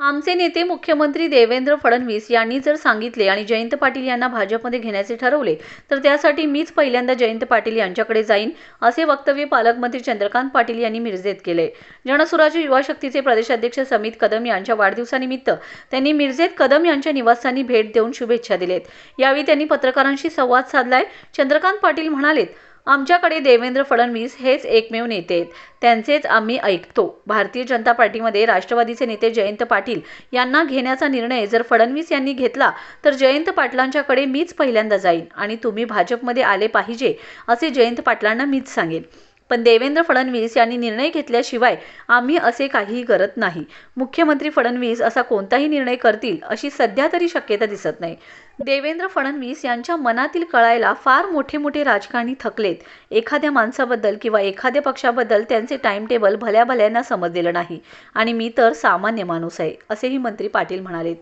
आमचे नेते मुख्यमंत्री देवेंद्र फडणवीस यांनी जर सांगितले आणि जयंत पाटील यांना भाजपमध्ये घेण्याचे ठरवले तर त्यासाठी मीच पहिल्यांदा जयंत पाटील यांच्याकडे जाईन असे वक्तव्य पालकमंत्री चंद्रकांत पाटील यांनी मिरजेत केले. जनसुराज्य युवा शक्तीचे प्रदेशाध्यक्ष समित कदम यांच्या वाढदिवसानिमित्त त्यांनी मिरजेत कदम यांच्या निवासस्थानी भेट देऊन शुभेच्छा दिलेत. यावेळी त्यांनी पत्रकारांशी संवाद साधलाय. चंद्रकांत पाटील म्हणालेत आमच्याकडे देवेंद्र फडणवीस हेच एकमेव नेते आहेत. त्यांचेच आम्ही ऐकतो. भारतीय जनता पार्टीमध्ये राष्ट्रवादीचे नेते जयंत पाटील यांना घेण्याचा निर्णय जर फडणवीस यांनी घेतला तर जयंत पाटलांच्याकडे मीच पहिल्यांदा जाईन आणि तुम्ही भाजपमध्ये आले पाहिजे असे जयंत पाटलांना मीच सांगेन. पण देवेंद्र फडणवीस यांनी निर्णय घेतल्याशिवाय आम्ही असे काहीही करत नाही. मुख्यमंत्री फडणवीस असा कोणताही निर्णय करतील अशी सध्या तरी शक्यता दिसत नाही. देवेंद्र फडणवीस यांच्या मनातील कळायला फार मोठे मोठे राजकारणी थकलेत. एखाद्या माणसाबद्दल किंवा एखाद्या पक्षाबद्दल त्यांचे टाइम टेबल भल्या भल्यांना समजलेलं नाही. आणि मी तर सामान्य माणूस आहे असेही मंत्री पाटील म्हणालेत.